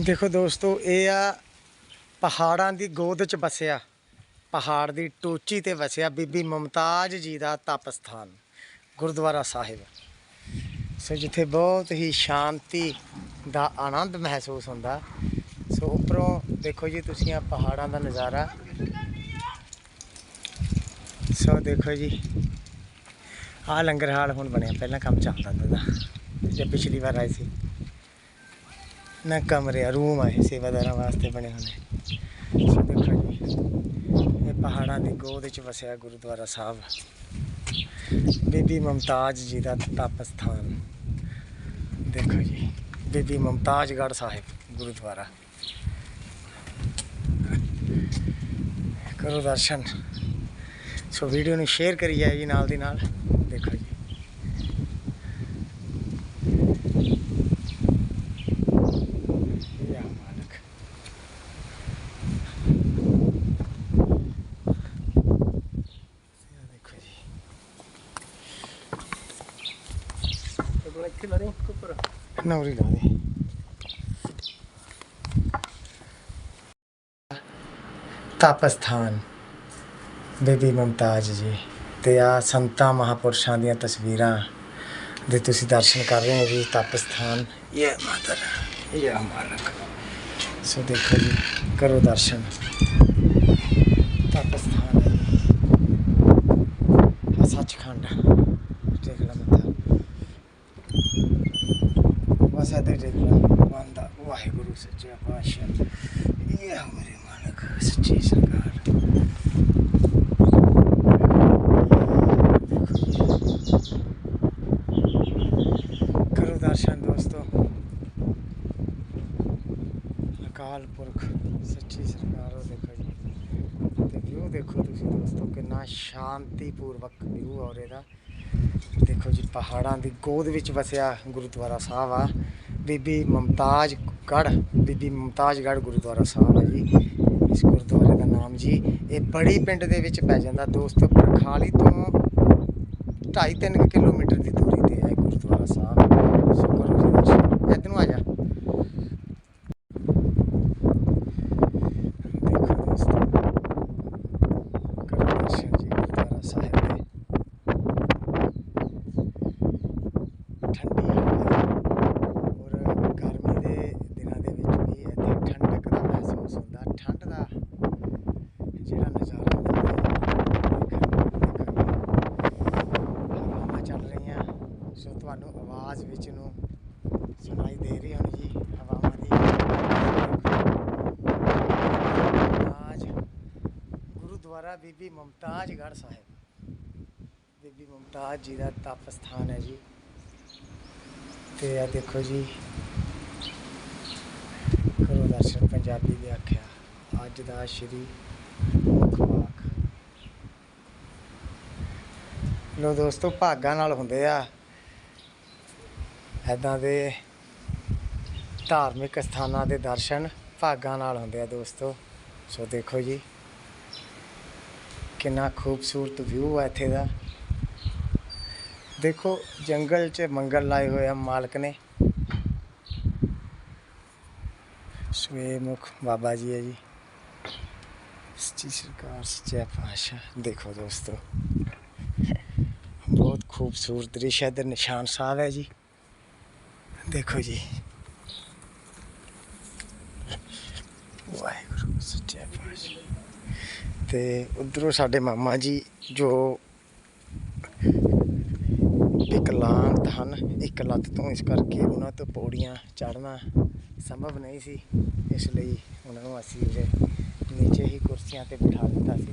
ਦੇਖੋ ਦੋਸਤੋ, ਇਹ ਆ ਪਹਾੜਾਂ ਦੀ ਗੋਦ ਚ ਵਸਿਆ। ਪਹਾੜ ਦੀ ਟੋਚੀ ਤੇ ਵਸਿਆ ਬੀਬੀ ਮਮਤਾਜ ਜੀ ਦਾ ਤਪ ਸਥਾਨ ਗੁਰਦੁਆਰਾ ਸਾਹਿਬ। ਸੋ ਜਿੱਥੇ ਬਹੁਤ ਹੀ ਸ਼ਾਂਤੀ ਦਾ ਆਨੰਦ ਮਹਿਸੂਸ ਹੁੰਦਾ। ਸੋ ਉੱਪਰੋਂ ਦੇਖੋ ਜੀ, ਤੁਸੀਂ ਆ ਪਹਾੜਾਂ ਦਾ ਨਜ਼ਾਰਾ। ਸੋ ਦੇਖੋ ਜੀ ਆ ਲੰਗਰ ਹਾਲ ਹੁਣ ਬਣਿਆ। ਪਹਿਲਾਂ ਕੰਮ ਚੱਲਦਾ ਹੁੰਦਾ ਤਾ ਜੇ ਪਿਛਲੀ ਵਾਰ ਆਏ ਸੀ। ਨਾ ਕਮਰੇ ਰੂਮ ਆ ਇਹ ਸੇਵਾਦਾਰਾਂ ਵਾਸਤੇ ਬਣੇ ਹੋਣੇ ਸੋ ਦੇਖੋ ਜੀ, ਇਹ ਪਹਾੜਾਂ ਦੀ ਗੋਦ ਵਿੱਚ ਵਸਿਆ ਗੁਰਦੁਆਰਾ ਸਾਹਿਬ। ਬੀਬੀ ਮਮਤਾਜ ਜੀ ਦਾ ਤਪ ਸਥਾਨ। ਦੇਖੋ ਜੀ, ਬੀਬੀ ਮਮਤਾਜਗੜ੍ਹ ਸਾਹਿਬ, ਗੁਰਦੁਆਰਾ। ਕਰੋ ਦਰਸ਼ਨ। ਸੋ ਵੀਡੀਓ ਨੂੰ ਸ਼ੇਅਰ ਕਰੀ ਜਾਏ ਜੀ ਨਾਲ ਦੀ ਨਾਲ। ਦੇਖੋ ਜੀ ਯਾ ਮਾਲਕ ਇਹ ਦੇਖੋ ਜੀ ਬੜਾ ਇੱਥੇ ਲਾ ਦੇ ਉੱਪਰ। ਨੌਰੀ ਲਾ ਦੇ। ਤਪ ਸਥਾਨ ਬੀਬੀ ਮਮਤਾਜ ਜੀ, ਤੇ ਆ ਸੰਤਾਂ ਮਹਾਪੁਰਸ਼ਾਂ ਦੀਆਂ ਤਸਵੀਰਾਂ ਦੇ ਤੁਸੀਂ ਦਰਸ਼ਨ ਕਰ ਰਹੇ ਹੋ ਜੀ ਤਪ ਸਥਾਨ ਇਹ ਮਾਤਾ ਇਹ ਮਾਲਕ। ਸੋ ਦੇਖੋ ਜੀ, ਕਰੋ ਦਰਸ਼ਨ ਤਪ ਸਥਾਨ ਹੈ ਆ ਸੱਚਖੰਡ ਦੇਖ ਲਾ ਮੱਥਾ ਵਸਾ ਦੇ ਦੇ ਬੰਦਾ ਵਾਹਿਗੁਰੂ ਸੱਚਾ ਪਾਤਸ਼ਾਹ ਇਹ ਹਮਾਰੇ ਮਾਲਕ ਸੱਚੀ ਸਰਕਾਰ ਕਰੋ ਦਰਸ਼ਨ ਦੋਸਤੋ ਅਕਾਲ ਪੁਰਖ ਸੱਚੀ ਸਰਕਾਰ ਉਹ ਦੇਖੋ ਜੀ ਤੇ ਵਿਊ ਦੇਖੋ ਤੁਸੀਂ ਦੋਸਤੋ ਕਿੰਨਾ ਸ਼ਾਂਤੀਪੂਰਵਕ ਵਿਊ ਹੋ ਰਿਹਾ ਦੇਖੋ ਜੀ, ਪਹਾੜਾਂ ਦੀ ਗੋਦ ਵਿੱਚ ਵਸਿਆ ਗੁਰਦੁਆਰਾ ਸਾਹਿਬ ਆ। ਬੀਬੀ ਮਮਤਾਜ ਗੜ ਬੀਬੀ ਮਮਤਾਜ ਗੜ ਗੁਰਦੁਆਰਾ ਸਾਹਿਬ ਆ ਜੀ। ਇਸ ਗੁਰਦੁਆਰੇ ਦਾ ਨਾਮ ਜੀ, ਇਹ ਬੜੀ ਪਿੰਡ ਦੇ ਵਿੱਚ ਪੈ ਜਾਂਦਾ। ਦੋਸਤੋ, ਪਰਖਾਲੀ ਤੋਂ 2.5-3 ਕਿਲੋਮੀਟਰ ਦੀ ਦੂਰੀ ਤੇ ਹੈ ਗੁਰਦੁਆਰਾ ਸਾਹਿਬ। ਸੋ ਕਰੋ ਜੀ, ਦਰਸ਼ਨ। ਨੂੰ ਆ ਜਾ ਦੇਖੋ ਦੋਸਤੋ ਕਰੋ ਦਰਸ਼ਨ ਜੀ ਗੁਰਦੁਆਰਾ ਸਾਹਿਬ ਦੇ ਠੰਡੀ ਹਵਾ ਔਰ ਗਰਮੀ ਦੇ ਦਿਨਾਂ ਦੇ ਵਿੱਚ ਵੀ ਇੱਥੇ ਠੰਡਕ ਦਾ ਮਹਿਸੂਸ ਹੁੰਦਾ। ਠੰਡ ਦਾ ਜਿਹੜਾ ਨਜ਼ਾਰਾ ਹੁੰਦਾ ਹਵਾਵਾਂ ਚੱਲ ਰਹੀਆਂ। ਸੋ ਤੁਹਾਨੂੰ ਆਵਾਜ਼ ਵਿੱਚ ਨੂੰ ਸੁਣਾਈ ਦੇ ਰਹੀ ਹੋਣੀ ਜੀ, ਹਵਾਵਾਂ ਦੀ। ਆਜ ਗੁਰਦੁਆਰਾ ਬੀਬੀ ਮਮਤਾਜਗੜ੍ਹ ਸਾਹਿਬ। ਬੀਬੀ ਮੁਮਤਾਜ ਜੀ ਦਾ ਤਪ ਸਥਾਨ ਹੈ ਜੀ। ਤੇ ਆ ਦੇਖੋ ਜੀ। ਕਰੋ ਦਰਸ਼ਨ ਪੰਜਾਬੀ ਦੇ ਆਖਿਆ। ਅੱਜ ਦਾ ਸ਼੍ਰੀ ਮੁੱਖ ਲੋ ਦੋਸਤੋ, ਭਾਗਾਂ ਨਾਲ ਹੁੰਦੇ ਆ। ਐਦਾਂ ਦੇ ਧਾਰਮਿਕ ਸਥਾਨਾਂ ਦੇ ਦਰਸ਼ਨ ਭਾਗਾਂ ਨਾਲ ਹੁੰਦੇ ਆ ਦੋਸਤੋ। ਸੋ ਦੇਖੋ ਜੀ, ਕਿੰਨਾ ਖੂਬਸੂਰਤ ਵਿਊ ਹੈ ਇੱਥੇ ਦਾ। ਦੇਖੋ ਜੰਗਲ 'ਚ ਮੰਗਲ ਲਾਏ ਹੋਏ ਆ ਮਾਲਕ ਨੇ ਸਵੇ ਮੁਖ ਬਾਬਾ ਜੀ ਹੈ ਜੀ ਸੱਚੀ ਸਰਕਾਰ ਸੱਚਾ ਪਾਤਸ਼ਾਹ ਦੇਖੋ ਦੋਸਤੋ ਬਹੁਤ ਖੂਬਸੂਰਤ ਦ੍ਰਿਸ਼ ਹੈ ਇਧਰ ਨਿਸ਼ਾਨ ਸਾਹਿਬ ਹੈ ਜੀ ਦੇਖੋ ਜੀ ਵਾਹਿਗੁਰੂ ਸੱਚਾ ਪਾਤਸ਼ਾਹ ਤੇ ਉਧਰੋਂ ਸਾਡੇ ਮਾਮਾ ਜੀ ਜੋ ਵਿਕਲਾਂਗ ਹਨ, ਇੱਕ ਲੱਤ ਤੋਂ ਇਸ ਕਰਕੇ ਉਹਨਾਂ ਤੋਂ ਪੌੜੀਆਂ ਚੜ੍ਹਨਾ ਸੰਭਵ ਨਹੀਂ ਸੀ। ਇਸ ਲਈ ਉਹਨਾਂ ਨੂੰ ਅਸੀਂ ਨੀਚੇ ਹੀ ਕੁਰਸੀਆਂ ਤੇ ਬਿਠਾ ਦਿੱਤਾ ਸੀ।